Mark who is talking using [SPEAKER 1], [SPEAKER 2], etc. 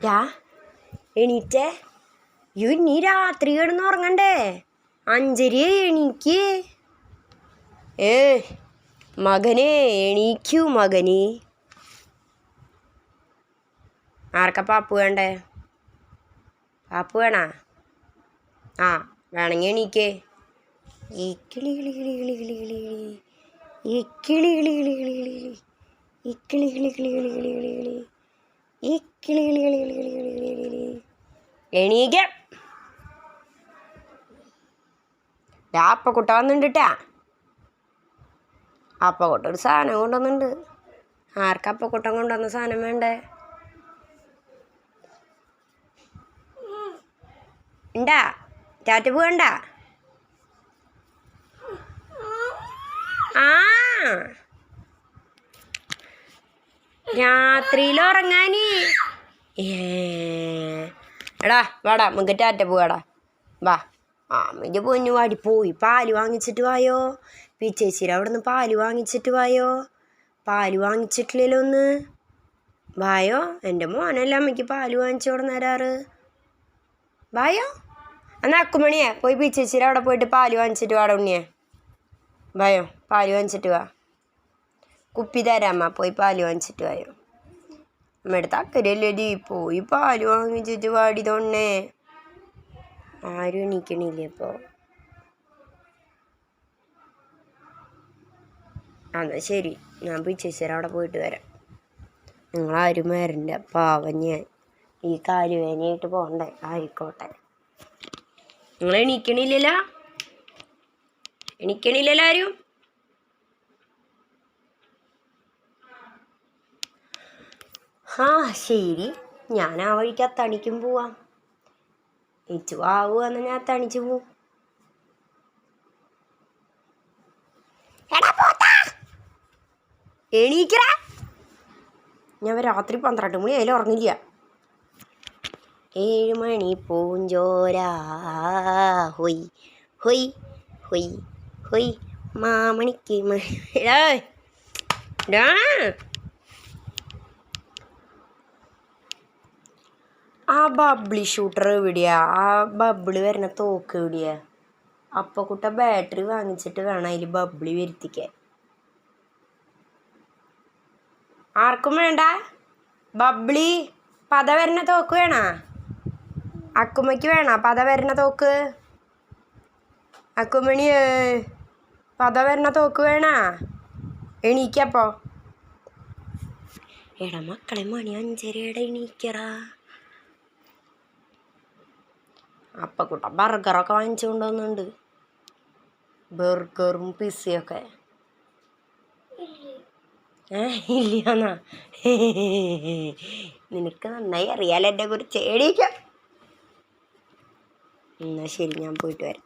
[SPEAKER 1] ഡാ എണീറ്റേ യു നീ രാത്രി കിടന്ന് ഉറങ്ങണ്ടേ അഞ്ചരി എണീക്ക് ഏ മകനെ എണീക്കൂ മകനെ ആർക്കാ പാപ്പ് വേണ്ടേ പാപ്പ് വേണാ ആ വേണമെങ്കിൽ എണീക്കേ ഈ കിളി കിളി കിളി കിളി കിളി കിളി കിളി ഈ കിളി കിളി കിളി കിളി കിളി കിളി ഈ കിളി കിളി കിളി കിളി കിളി കിളി കിളി ഈ കിളി കിളി കിളി കിളി കിളി കിളി കിളി കിളി. എണീക്ക. അപ്പക്കുട്ട വന്നിട്ടാ അപ്പക്കുട്ട ഒരു സാധനം കൊണ്ടുവന്നുണ്ട്. ആർക്കപ്പ അപ്പക്കുട്ടം കൊണ്ടുവന്ന സാധനം വേണ്ടേ? ഉണ്ടാ ചാറ്റ പോകണ്ട ആ. രാത്രിയിൽ ഉറങ്ങാന് എടാ വാടാ നമുക്ക് ടാറ്റ പോവാടാ. വാ. അമ്മന്റെ പൊന്നു വാടി പോയി. പാൽ വാങ്ങിച്ചിട്ട് വായോ? പിച്ചേച്ചിരി അവിടെ നിന്ന് പാൽ വാങ്ങിച്ചിട്ട് വായോ? പാൽ വാങ്ങിച്ചിട്ടില്ലല്ലോ ഒന്ന്. വായോ? എന്റെ മോനല്ല അമ്മയ്ക്ക് പാൽ വാങ്ങിച്ചു കൊടുന്ന് തരാറ്. വായോ? എന്നാ അക്കുമണിയെ പോയി പിച്ചേച്ചിരി അവിടെ പോയിട്ട് പാൽ വാങ്ങിച്ചിട്ട് വാടാ ഉണ്ണിയെ. വായോ? പാൽ വാങ്ങിച്ചിട്ട് വാ. കുപ്പി പോയി പാൽ വാങ്ങിച്ചിട്ട് വരും. നമ്മുടെ തക്കരല്ലേ പോയി പാൽ വാങ്ങിച്ചിട്ട് വാടി ആരും എണീക്കണില്ല ഇപ്പോൾ എന്നാൽ ശരി. ഞാൻ പിച്ചേശ്വരം അവിടെ പോയിട്ട് വരാം. നിങ്ങളാരും വരണ്ട പാവം ഞാൻ. ഈ കാലുവേനയായിട്ട് പോകണ്ടേ? ആയിക്കോട്ടെ. നിങ്ങൾ എണീക്കണില്ലല്ലോ? എണീക്കണില്ലല്ലോ ആരും? ആ ശരി. ഞാൻ ആ വഴിക്ക് ആ തണിക്കും പോവാം. ഇച്ചു ആവുക ഞാൻ തണിച്ചു പോവും. എണീക്കറ ഞാൻ രാത്രി പന്ത്രണ്ട് മണി ആയാലും ഉറങ്ങില്ല. ഏഴ് മണി പൂഞ്ചോര ഹൊയ് ഹൊയ് ഹൊയ് ഹൊയ് മാമണിക്ക് മണി ഏയ്. ഡാ. ആ ബബിൾ ഷൂട്ടർ എവിടെയാ? ആ ബബിൾ വരുന്ന തോക്ക് എവിടെയാ? അപ്പൊ കുട്ട ബാറ്ററി വാങ്ങിച്ചിട്ട് വേണം അതിൽ ബബിളി വരുത്തിക്കാൻ. ആർക്കും വേണ്ട? ബബിളി പത വരുന്ന തോക്ക് വേണ? അക്കുമ്മയ്ക്ക് വേണ പത വരുന്ന തോക്ക്? അക്കുമണി പത വരുന്ന തോക്ക് വേണ? എണീക്കപ്പോ എടാ മക്കളെ മണി അഞ്ചരയുടെ എണീക്കറാ അപ്പക്കുട്ട ബർഗറൊക്കെ വാങ്ങിച്ചു കൊണ്ടുവന്നുണ്ട്. ബർഗറും പിസയൊക്കെ ഏ ഇല്ലന്നാ നിനക്ക് നന്നായി അറിയാലോ എന്നെ കുറിച്ച് എണീക്കാം. എന്നാ ശരി ഞാൻ പോയിട്ട് വരാം.